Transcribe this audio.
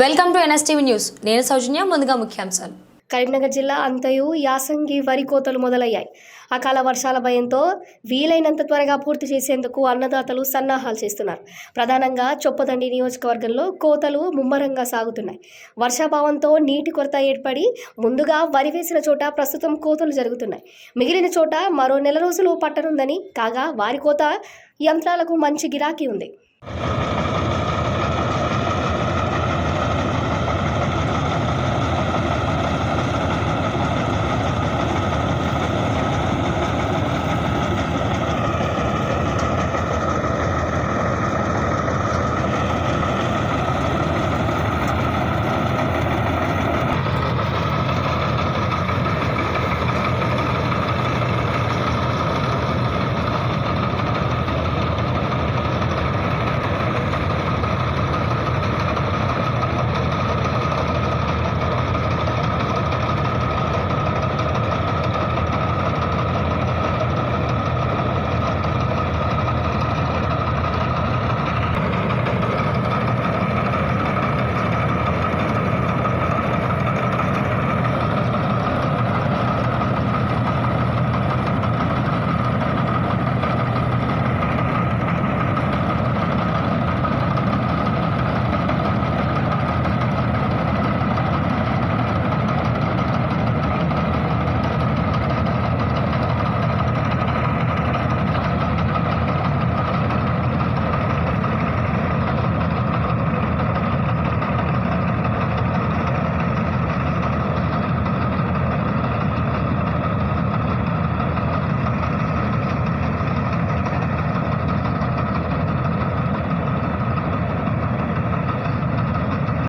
Welcome to NSTV news. నేను సౌజన్య ముందుగా ముఖ్యాంశాలు. కరీంనగర్ జిల్లా అంతయు యాసంగి వరి కోతలు మొదలయ్యాయి. అకాల వర్షాల భయంతో వీలైనంత త్వరగా పూర్తి చేసేందుకు అన్నదాతలు సన్నాహాలు చేస్తున్నారు. ప్రధానంగా చొప్పదండి నియోజకవర్గంలో కోతలు ముమ్మరంగా సాగుతున్నాయి. వర్షాభావంతో నీటి కొరత ఏర్పడి ముందుగా వరి వేసిన చోట ప్రస్తుతం కోతలు జరుగుతున్నాయి. మిగిలిన చోట మరో నెల రోజులు పట్టనుందని కాగా వారి కోత యంత్రాలకు మంచి గిరాకీ ఉంది.